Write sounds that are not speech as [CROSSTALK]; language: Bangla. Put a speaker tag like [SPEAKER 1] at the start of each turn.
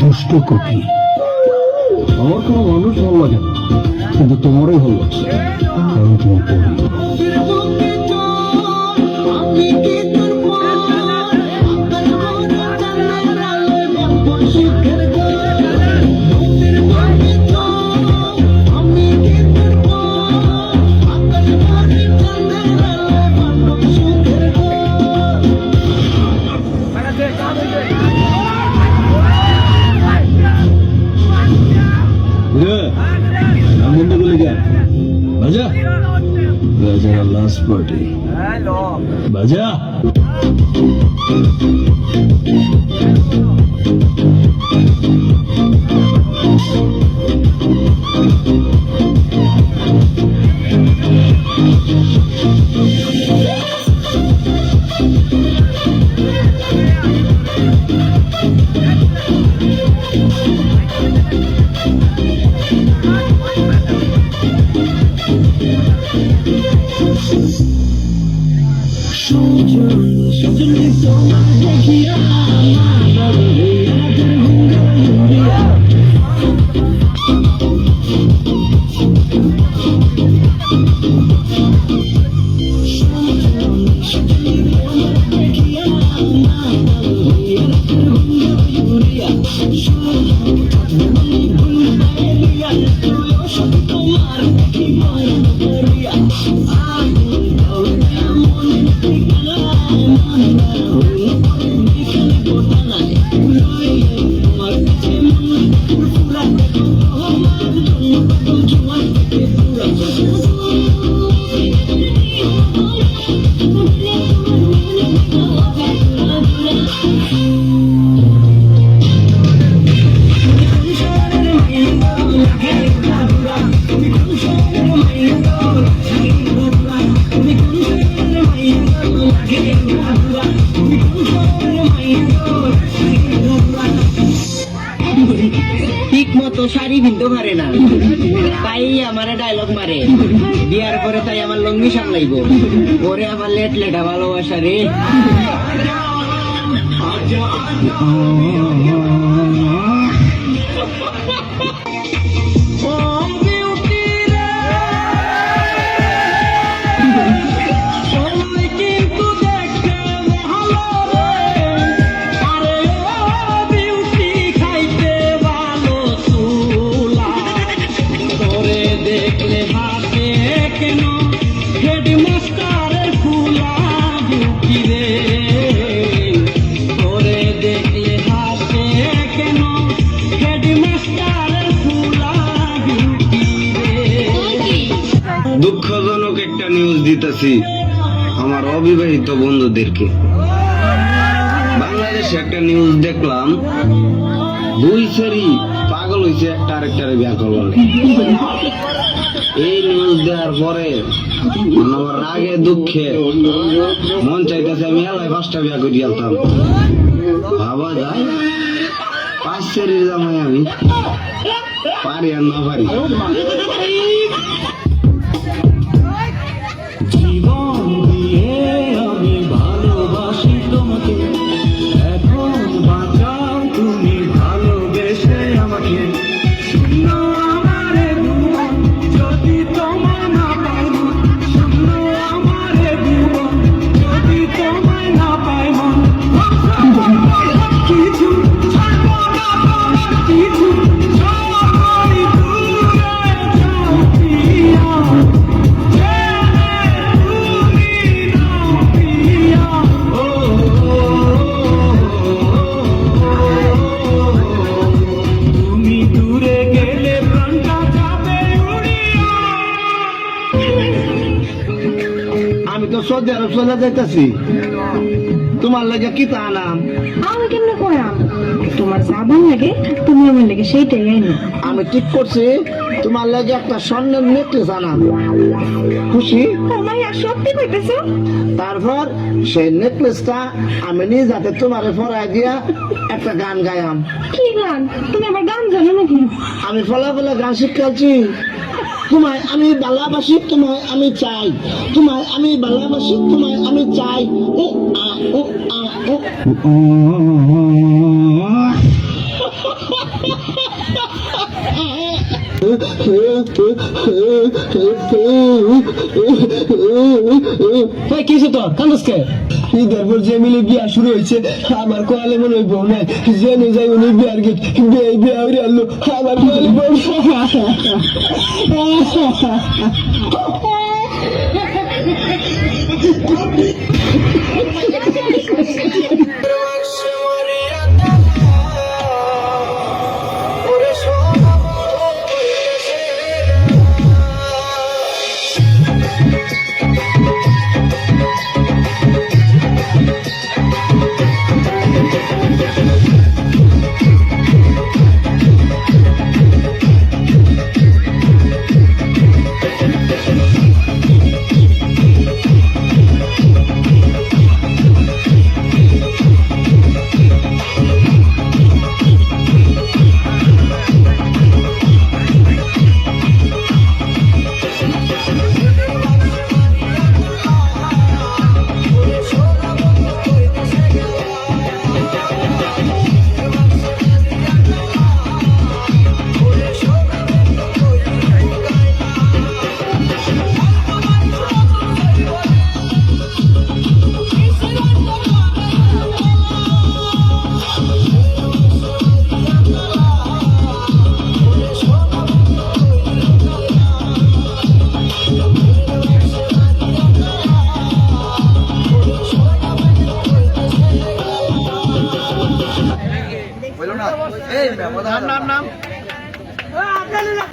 [SPEAKER 1] দুষ্ট কোকি আমার কোনো মানুষ ভালো লাগে না কিন্তু তোমারই ভালো লাগছে। আমি তোমার পড়ি বাজা বাজা লাস্ট পার্টি বাজা
[SPEAKER 2] Soldier, soldier, lift on my rocky arm.
[SPEAKER 3] My
[SPEAKER 2] brother,
[SPEAKER 3] hey,
[SPEAKER 2] I got a Thank you.
[SPEAKER 4] ঠিক মতো শাড়ি কিনতে পারে না তাই আমার ডায়লগ মারে বিয়ার পরে তাই আমার লঙ্গি সামলাইব পরে আমার লেট লেটা ভালোবাসা রে
[SPEAKER 2] দেখলে
[SPEAKER 5] দুঃখজনক একটা নিউজ দিতেছি আমার অবিবাহিত বন্ধুদেরকে। বাংলাদেশে একটা নিউজ দেখলাম দুই সেরি পাগল হয়েছে একটা আরেকটারে বিয়া করবার এই নিউজ দেওয়ার পরে আমার রাগে, দুঃখে মন চাইতেছে আমি এলাই পাঁচটা বিয়া করে আলতাম ভাবা যায়, পাঁচ সেরির জামাই আমি, পারি আর না পারি।
[SPEAKER 6] চলে যাইতেছি। তোমার লাগে কি তা আনাম?
[SPEAKER 7] আমি কেমনে করাম তোমার যা ভালো লাগে তুমি আমার লাগে সেইটাই আইনো।
[SPEAKER 6] আমি ঠিক করছি তোমার লাগে একটা স্বর্ণের নেকলেস আনাম। খুশি?
[SPEAKER 7] মাইয়া সত্যি কইতেছো?
[SPEAKER 6] তারপর সেই নেকলেসটা আমি নিজ হাতে তোমারে ফরাই দিয়া একটা গান গায়াম
[SPEAKER 7] কি গান? তুমি আমার গান জানো নাকি?
[SPEAKER 6] আমি ফলা ফলা গান শিখাচ্ছি তোমায় আমি ভালোবাসি, তোমায় আমি চাই। তোমায় আমি ভালোবাসি, তোমায় আমি চাই। ও, আ ও আ, ও।
[SPEAKER 1] কিছু তোর? কান্দসকে ঈদের পর যে মিলে বিয়া শুরু হয়েছে আমার কোয়ালে মনে হইব না জেনে যাই উনি বিয়ার গেট বিয়ে বিয়া উড়ে আনলো আমার কোয়ালে বউ [LAUGHS] [LAUGHS] [LAUGHS]
[SPEAKER 6] Thank you.